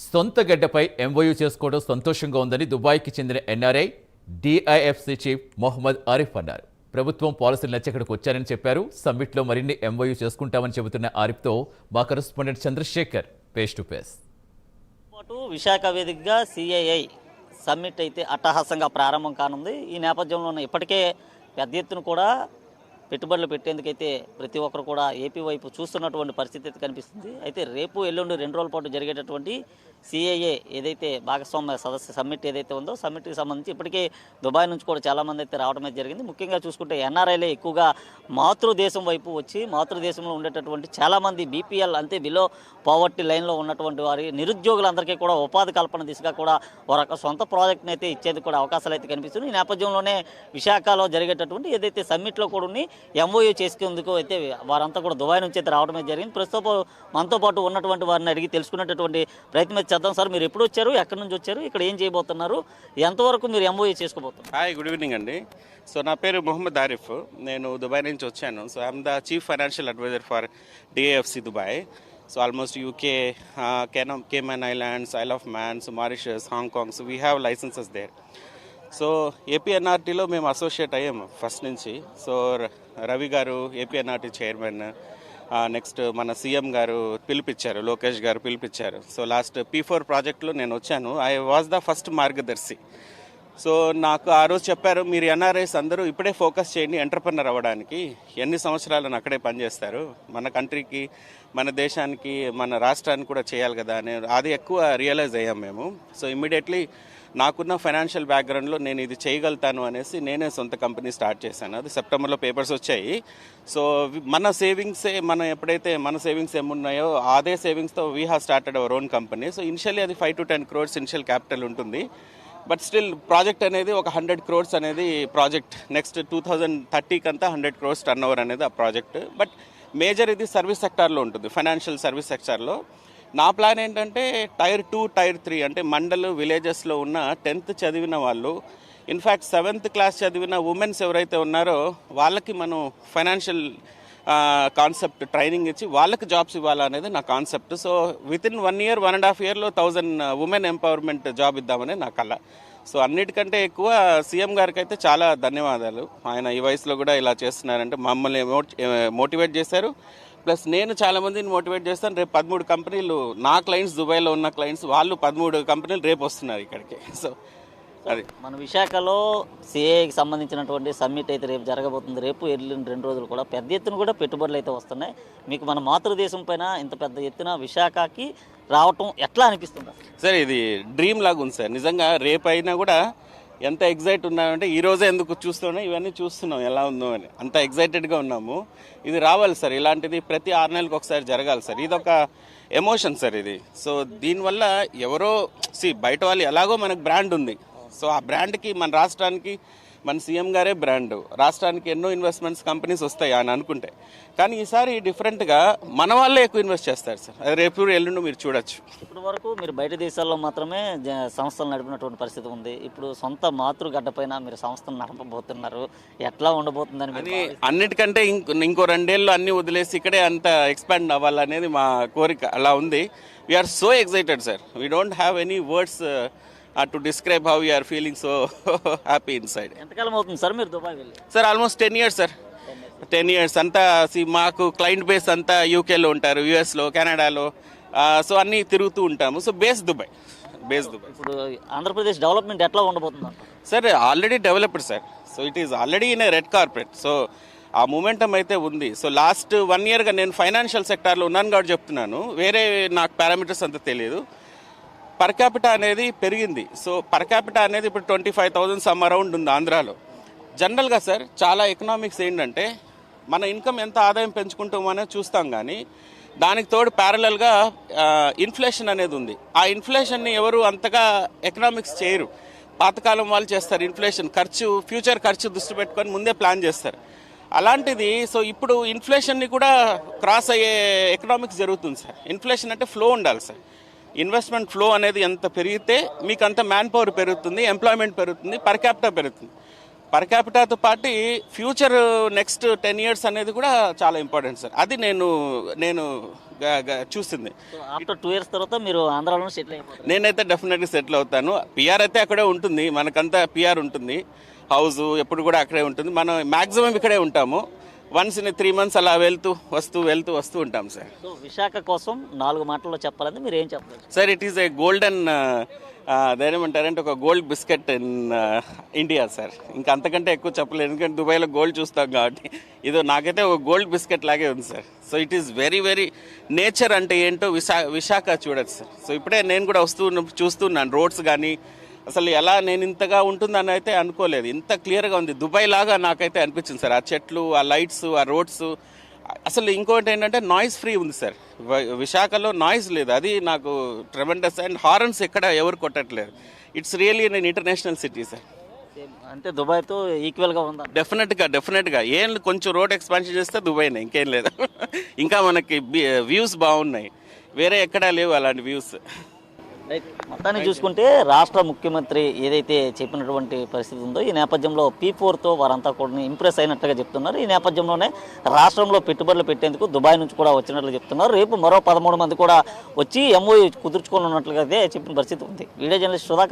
సొంత గడ్డపై ఎంఓయూ చేసుకోవడం సంతోషంగా ఉందని దుబాయ్కి చెందిన NRI DIFC chief Mohammed Arif అన్నారు. ప్రభుత్వం పాలసీలు నచ్చి వచ్చారని చెప్పారు. సమ్మిట్లో మరిన్ని ఎంఓయూ చేసుకుంటామని చెబుతున్న ఆరిఫ్తో మా correspondent Chandrasekhar face to face. పాటు విశాఖ వేదికగా సిఐఐ సమ్మిట్ అయితే అట్టహాసంగా ప్రారంభం కానుంది. ఈ నేపథ్యంలోనే ఇప్పటికే పెద్ద ఎత్తున కూడా పెట్టుబడులు పెట్టేందుకైతే ప్రతి ఒక్కరు కూడా ఏపీ వైపు చూస్తున్నటువంటి పరిస్థితి అయితే కనిపిస్తుంది. అయితే రేపు ఎల్లుండి రెండు రోజుల పాటు జరిగేటటువంటి సిఐఏ ఏదైతే భాగస్వామ్య సదస్సు సమ్మిట్ ఏదైతే ఉందో సమ్మిట్కి సంబంధించి ఇప్పటికే దుబాయ్ నుంచి కూడా చాలామంది అయితే రావడం అయితే జరిగింది. ముఖ్యంగా చూసుకుంటే ఎన్ఆర్ఐలే ఎక్కువగా మాతృదేశం వైపు వచ్చి మాతృదేశంలో ఉండేటటువంటి చాలామంది బీపీఎల్ అంతే బిలో పావర్టీ లైన్లో ఉన్నటువంటి వారి నిరుద్యోగులందరికీ కూడా ఉపాధి కల్పన దిశగా కూడా వారి యొక్క సొంత ప్రాజెక్ట్ని అయితే ఇచ్చేందుకు కూడా అవకాశాలు అయితే కనిపిస్తుంది ఈ నేపథ్యంలోనే విశాఖలో జరిగేటటువంటి ఏదైతే సమ్మిట్లో కూడా ఉన్ని ఎంఓయూ చేసుకుందుకు అయితే వారంతా కూడా దుబాయ్ నుంచి అయితే రావడమే జరిగింది. ప్రస్తుతం మనతో పాటు ఉన్నటువంటి వారిని అడిగి తెలుసుకునేటటువంటి ప్రయత్నం అయితే చేద్దాం సార్. మీరు ఎప్పుడు వచ్చారు? ఎక్కడి నుంచి వచ్చారు? ఇక్కడ ఏం చేయబోతున్నారు? ఎంతవరకు మీరు ఎంఓయూ చేసుకోబోతున్నారు? హాయ్ గుడ్ ఈవినింగ్ అండి. సో నా పేరు మొహమ్మద్ ఆరిఫ్. నేను దుబాయ్ నుంచి వచ్చాను. So I'm the chief financial adviser for DAFC Dubai so almost UK can Cayman Islands Isle of Mans Mauritius Hong Kongs we have licences there so ఏపీఎన్ఆర్టీలో మేము associate అయ్యాము first నుంచి. So ర- Ravi garu APNRT chairman next మన CM garu పిలిపించారు లోకేష్ గారు పిలిపించారు. So last P four ప్రాజెక్ట్లో నేను వచ్చాను. I was the first Margadarsi. So నాకు ఆ రోజు చెప్పారు మీరు ఎన్ఆర్ఐస్ అందరూ ఇప్పుడే ఫోకస్ చేయండి ఎంటర్ప్రినర్ అవ్వడానికి. ఎన్ని సంవత్సరాలను అక్కడే పనిచేస్తారు. మన కంట్రీకి మన దేశానికి మన రాష్ట్రానికి కూడా చేయాలి కదా అని అది ఎక్కువ రియలైజ్ అయ్యాం మేము. సో ఇమ్మీడియట్లీ నాకున్న ఫైనాన్షియల్ బ్యాక్గ్రౌండ్లో నేను ఇది చేయగలుగుతాను అనేసి నేనే సొంత కంపెనీ స్టార్ట్ చేశాను. అది సెప్టెంబర్లో పేపర్స్ వచ్చాయి. సో మన సేవింగ్సే మనం ఎప్పుడైతే మన సేవింగ్స్ ఏమున్నాయో అదే సేవింగ్స్తో we have started our own company so initially అది five to ten crores initial capital ఉంటుంది. బట్ స్టిల్ ప్రాజెక్ట్ అనేది ఒక హండ్రెడ్ క్రోర్స్ అనేది ప్రాజెక్ట్. నెక్స్ట్ టూ థౌజండ్ థర్టీకి అంతా హండ్రెడ్ క్రోర్స్ టర్న్ ఓవర్ అనేది ఆ ప్రాజెక్ట్. బట్ మేజర్ ఇది సర్వీస్ సెక్టార్లో ఉంటుంది ఫైనాన్షియల్ సర్వీస్ సెక్టార్లో నా ప్లాన్ ఏంటంటే టైర్ టూ టైర్ త్రీ అంటే మండల్ విలేజెస్లో ఉన్న టెన్త్ చదివిన వాళ్ళు ఇన్ఫ్యాక్ట్ సెవెంత్ క్లాస్ చదివిన ఉమెన్స్ ఎవరైతే ఉన్నారో వాళ్ళకి మనం ఫైనాన్షియల్ కాన్సెప్ట్ ట్రైనింగ్ ఇచ్చి వాళ్ళకి జాబ్స్ ఇవ్వాలనేది నా concept so with in one year one and half ఇయర్లో థౌజండ్ ఉమెన్ ఎంపవర్మెంట్ జాబ్ ఇద్దామనే నా కళ సో అన్నిటికంటే ఎక్కువ సీఎం గారికి అయితే చాలా ధన్యవాదాలు. ఆయన ఈ వయసులో కూడా ఇలా చేస్తున్నారంటే మమ్మల్ని మోటివేట్ చేశారు. ప్లస్ నేను చాలా మందిని మోటివేట్ చేస్తాను. రేపు పదమూడు కంపెనీలు నా క్లయింట్స్ దుబాయ్లో ఉన్న క్లయింట్స్ వాళ్ళు పదమూడు కంపెనీలు రేపు వస్తున్నారు ఇక్కడికి. సో అది. మన విశాఖలో సిఏకి సంబంధించినటువంటి సమ్మిట్ అయితే రేపు జరగబోతుంది. రేపు ఎల్లుండి రెండు రోజులు కూడా పెద్ద ఎత్తున కూడా పెట్టుబడులు అయితే వస్తున్నాయి. మీకు మన మాతృదేశం పైన ఇంత పెద్ద ఎత్తున విశాఖకి రావటం ఎట్లా అనిపిస్తుంది? సార్ ఇది డ్రీమ్ లాగా ఉంది సార్. నిజంగా రేపు అయినా కూడా ఎంత ఎగ్జైట్ ఉన్నామంటే ఈ రోజే ఎందుకు చూస్తున్నాం ఇవన్నీ చూస్తున్నాం. ఎలా ఉందో అని. అంత ఎగ్జైటెడ్గా ఉన్నాము. ఇది రావాలి సార్. ఇలాంటిది ప్రతి ఆరు నెలలకు ఒకసారి జరగాలి సార్. ఇది ఒక ఎమోషన్ సార్ ఇది. సో దీనివల్ల ఎవరో సి బయట వాళ్ళు ఎలాగో మనకు బ్రాండ్ ఉంది. సో ఆ బ్రాండ్కి మన రాష్ట్రానికి మన సీఎం గారే బ్రాండ్. రాష్ట్రానికి ఎన్నో ఇన్వెస్ట్మెంట్స్ కంపెనీస్ వస్తాయి అని అనుకుంటే. కానీ ఈసారి డిఫరెంట్గా మన వాళ్ళే ఎక్కువ ఇన్వెస్ట్ చేస్తారు సార్. అది రేపు ఎల్లుండి మీరు చూడొచ్చు. ఇప్పటి వరకు మీరు బయట దేశాల్లో మాత్రమే సంస్థలు నడిపినటువంటి పరిస్థితి ఉంది. ఇప్పుడు సొంత మాతృగడ్డ పైన మీరు సంస్థను నడపబోతున్నారు. ఎట్లా ఉండబోతుందని అది అన్నిటికంటే ఇంకో ఇంకో రెండేళ్ళు అన్ని వదిలేసి ఇక్కడే అంత ఎక్స్పాండ్ అవ్వాలనేది మా కోరిక. అలా ఉంది. We are so excited sir we don't have any words to describe how you are feeling so happy inside ఎంతకాలం అవుతుంది సార్ మీరు దుబాయ్ వెళ్ళి? Sir almost ten years sir ten years అంతా మాకు క్లయింట్ బేస్ అంతా యూకేలో ఉంటారు యూఎస్లో కెనడాలో సో అన్నీ తిరుగుతూ ఉంటాము. So base Dubai base Dubai ఇప్పుడు ఆంధ్రప్రదేశ్ డెవలప్మెంట్ ఎట్లా ఉండబోతుంది? Sir already developed sir so it is already in a red carpet so ఆ మూమెంటం అయితే ఉంది. సో లాస్ట్ వన్ ఇయర్గా నేను ఫైనాన్షియల్ సెక్టార్లో ఉన్నాను కాబట్టి చెప్తున్నాను. వేరే నాకు పారామీటర్స్ అంత తెలియదు. పర్ క్యాపిటా అనేది పెరిగింది. సో పర్ క్యాపిటా అనేది ఇప్పుడు twenty five thousand some around ఉంది ఆంధ్రాలో. జనరల్గా సార్ చాలా ఎకనామిక్స్ ఏంటంటే మన ఇన్కమ్ ఎంత ఆదాయం పెంచుకుంటామనే చూస్తాం కానీ దానికి తోడు ప్యారలల్గా ఇన్ఫ్లేషన్ అనేది ఉంది. ఆ ఇన్ఫ్లేషన్ని ఎవరు అంతగా ఎకనామిక్స్ చేయరు. పాతకాలం వాళ్ళు చేస్తారు ఇన్ఫ్లేషన్ ఖర్చు ఫ్యూచర్ ఖర్చు దృష్టి పెట్టుకొని ముందే ప్లాన్ చేస్తారు. అలాంటిది సో ఇప్పుడు ఇన్ఫ్లేషన్ని కూడా క్రాస్ అయ్యే ఎకనామిక్స్ జరుగుతుంది సార్ ఇన్ఫ్లేషన్ అంటే ఫ్లో ఉండాలి సార్ ఇన్వెస్ట్మెంట్ ఫ్లో అనేది ఎంత పెరిగితే మీకు అంత మ్యాన్ పవర్ పెరుగుతుంది ఎంప్లాయ్మెంట్ పెరుగుతుంది పర్ క్యాపిటల్ పెరుగుతుంది. పర్ క్యాపిటాతో పాటు ఫ్యూచర్ నెక్స్ట్ టెన్ ఇయర్స్ అనేది కూడా చాలా ఇంపార్టెంట్ సార్. అది నేను నేను చూసింది. ఆఫ్టర్ టూ ఇయర్స్ తర్వాత మీరు ఆంధ్రాలో సెటిల్ అయిపోతారు. నేనైతే డెఫినెట్గా సెటిల్ అవుతాను. పిఆర్ అయితే అక్కడే ఉంటుంది మనకంతా పిఆర్ ఉంటుంది. హౌస్ ఎప్పుడు కూడా అక్కడే ఉంటుంది. మనం మ్యాక్సిమం ఇక్కడే ఉంటాము. వన్స్ ఇన్ త్రీ మంత్స్ అలా వెళ్తూ వస్తూ వెళ్తూ వస్తూ ఉంటాం సార్. సో విశాఖ కోసం నాలుగు మాటల్లో చెప్పాలంటే మీరు ఏం చెప్పలేదు sir it is a golden దేనేమంటారంటే ఒక gold biscuit in India sir. ఇంకా అంతకంటే ఎక్కువ చెప్పలేదు ఎందుకంటే దుబాయ్లో గోల్డ్ చూస్తాం కాబట్టి. ఇదో నాకైతే ఒక గోల్డ్ బిస్కెట్ లాగే ఉంది sir. So it is very very nature అంటే ఏంటో విశా విశాఖ చూడొచ్చు సార్. సో ఇప్పుడే నేను కూడా వస్తూ చూస్తున్నాను. రోడ్స్ కానీ అసలు ఎలా నేను ఇంతగా ఉంటుందని అయితే అనుకోలేదు. ఇంత క్లియర్గా ఉంది. దుబాయ్ లాగా నాకైతే అనిపించింది సార్. ఆ చెట్లు ఆ లైట్స్ ఆ రోడ్స్. అసలు ఇంకోటి ఏంటంటే నాయిస్ ఫ్రీ ఉంది సార్. విశాఖలో నాయిస్ లేదు. అది నాకు ట్రెమెండస్ అండ్ హార్న్స్ ఎక్కడ ఎవరు కొట్టట్లేదు. ఇట్స్ రియలీ నేను ఇంటర్నేషనల్ సిటీ సార్. అంటే దుబాయ్తో ఈక్వల్గా ఉందా? డెఫినెట్గా డెఫినెట్గా. ఏం కొంచెం రోడ్ ఎక్స్పాన్షన్ చేస్తే దుబాయ్నే ఇంకేం లేదు. ఇంకా మనకి వ్యూస్ బాగున్నాయి. వేరే ఎక్కడా లేవు అలాంటి వ్యూస్. మొత్తాన్ని చూసుకుంటే రాష్ట్ర ముఖ్యమంత్రి ఏదైతే చెప్పినటువంటి పరిస్థితి ఉందో ఈ నేపథ్యంలో పీ ఫోర్తో వారంతా కూడా ఇంప్రెస్ అయినట్టుగా చెప్తున్నారు. ఈ నేపథ్యంలోనే రాష్ట్రంలో పెట్టుబడులు పెట్టేందుకు దుబాయ్ నుంచి కూడా వచ్చినట్లు చెప్తున్నారు. రేపు మరో పదమూడు మంది కూడా వచ్చి ఎంఓ కుదుర్చుకొని ఉన్నట్లుగా అయితే చెప్పిన పరిస్థితి ఉంది. Video journalist Sudhakar